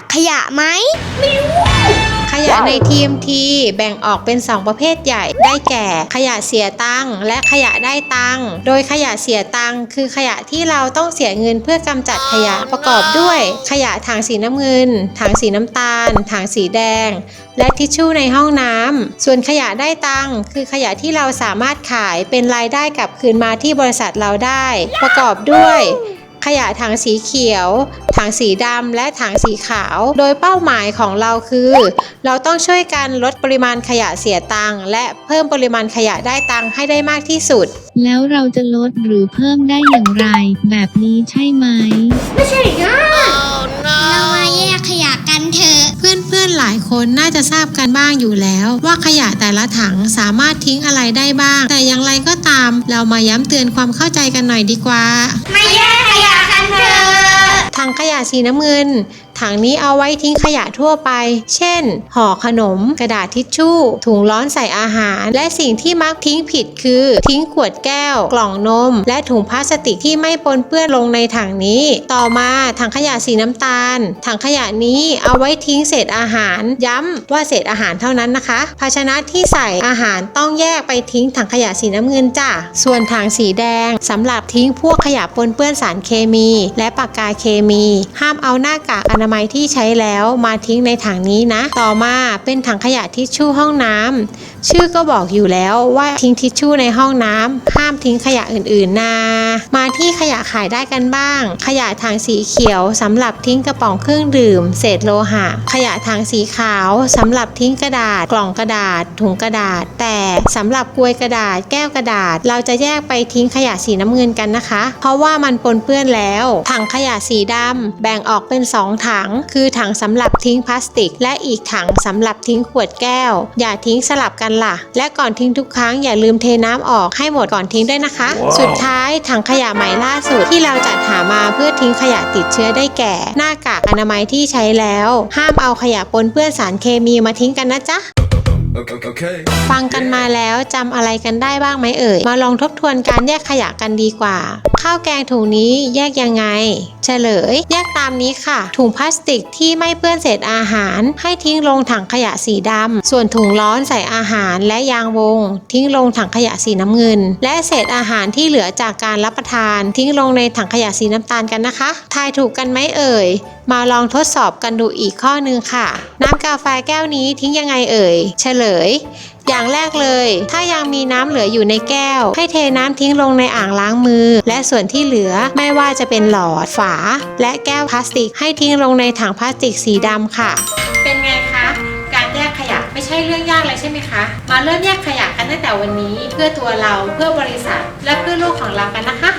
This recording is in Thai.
กขยะไหมขยะใน TMT แบ่งออกเป็น 2 ประเภทใหญ่ ได้แก่ขยะเสียตังค์และขยะได้ตังค์โดยขยะเสียตังค์คือขยะที่เราต้องเสียเงินเพื่อกำจัดขยะประกอบด้วย ขยะถังสีน้ำเงินถังสีน้ำตาลถังสีแดง และทิชชู่ในห้องน้ำส่วนขยะได้ตังค์คือขยะที่เราสามารถขายเป็นรายได้กลับคืนมาที่บริษัทเราได้ ประกอบด้วย ขยะถังสีเขียว ถังสีดำ และถังสีขาว โดยเป้าหมายของเราคือ เราต้องช่วยกันลดปริมาณขยะเสียตังค์และเพิ่มปริมาณขยะได้ตังค์ให้ได้มากที่สุด แล้วเราจะลดหรือเพิ่มได้อย่างไร แบบนี้ใช่ไหมเรามาแยกขยะกันเถอะ เพื่อนๆหลายคนน่าจะทราบกันบ้างอยู่แล้ว ว่าขยะแต่ละถังสามารถทิ้งอะไรได้บ้าง แต่อย่างไรก็ตาม เรามาย้ำเตือนความเข้าใจกันหน่อยดีกว่า มาแยกขยะกันเถังขยะสีน้ำเงิน ถังนี้เอาไว้ทิ้งขยะทั่วไป เช่น ห่อขนม กระดาษทิชชู่ ถุงร้อนใส่อาหาร และสิ่งที่มักทิ้งผิดคือ ทิ้งขวดแก้ว กล่องนม และถุงพลาสติกที่ไม่ปนเปื้อนลงในถังนี้ ต่อมาถังขยะสีน้ำตาล ถังขยะนี้เอาไว้ทิ้งเศษอาหาร ย้ำว่าเศษอาหารเท่านั้นนะคะ ภาชนะที่ใส่อาหารต้องแยกไปทิ้งถังขยะสีน้ำเงินจ้ะ ส่วนถังสีแดงสำหรับทิ้งพวกขยะปนเปื้อนสารเคมี และปากกาเคมี ห้ามเอาหน้ากากอนามัยที่ใช้แล้วมาทิ้งในถังนี้นะ ต่อมาเป็นถังขยะทิชชู่ห้องน้ำชื่อก็บอกอยู่แล้วว่าทิ้งทิชชู่ในห้องน้ำห้ามทิ้งขยะอื่นๆนะมาที่ขยะขายได้กันบ้าง ขยะถังสีเขียวสำหรับทิ้งกระป๋องเครื่องดื่ม เศษโลหะ ขยะถังสีขาวสำหรับทิ้งกระดาษ กล่องกระดาษ ถุงกระดาษ แต่สำหรับกลวยกระดาษ แก้วกระดาษ เราจะแยกไปทิ้งขยะสีน้ำเงินกันนะคะ เพราะว่ามันปนเปื้อนแล้ว ถังขยะสีดำแบ่งออกเป็น 2 ถังคือถังสำหรับทิ้งพลาสติก และอีกถังสำหรับทิ้งขวดแก้ว อย่าทิ้งสลับกันล่ะ และก่อนทิ้งทุกครั้งอย่าลืมเทน้ำออกให้หมดก่อนทิ้งด้วยนะคะสุดท้ายถังขยะใหม่ล่าสุดที่เราจัดหามาเพื่อทิ้งขยะติดเชื้อได้แก่ หน้ากากอนามัยที่ใช้แล้ว ห้ามเอาขยะปนเปื้อนสารเคมีมาทิ้งกันนะจ๊ะ Okay. ฟังกันมาแล้วจำอะไรกันได้บ้างไหมเอ่ย มาลองทบทวนการแยกขยะกันดีกว่า ข้าวแกงถุงนี้แยกยังไง เฉลย แยกตามนี้ค่ะ ถุงพลาสติกที่ไม่เปื้อนเศษอาหาร ให้ทิ้งลงถังขยะสีดำ ส่วนถุงร้อนใส่อาหารและยางวง ทิ้งลงถังขยะสีน้ำเงิน และเศษอาหารที่เหลือจากการรับประทาน ทิ้งลงในถังขยะสีน้ำตาลกันนะคะ ทายถูกกันไหมเอ่ย มาลองทดสอบกันดูอีกข้อหนึงค่ะ น้ำกาแฟแก้วนี้ทิ้งยังไงเอ่ย เฉลย อย่างแรกเลย ถ้ายังมีน้ำเหลืออยู่ในแก้ว ให้เทน้ำทิ้งลงในอ่างล้างมือ และส่วนที่เหลือไม่ว่าจะเป็นหลอดฝา และแก้วพลาสติก ให้ทิ้งลงในถังพลาสติกสีดำค่ะ เป็นไงคะการแยกขยะไม่ใช่เรื่องยากเลยใช่ไหมคะ มาเริ่มแยกขยะกันตั้งแต่วันนี้ เพื่อตัวเราเพื่อบริษัท และเพื่อโลกของเรากันนะคะ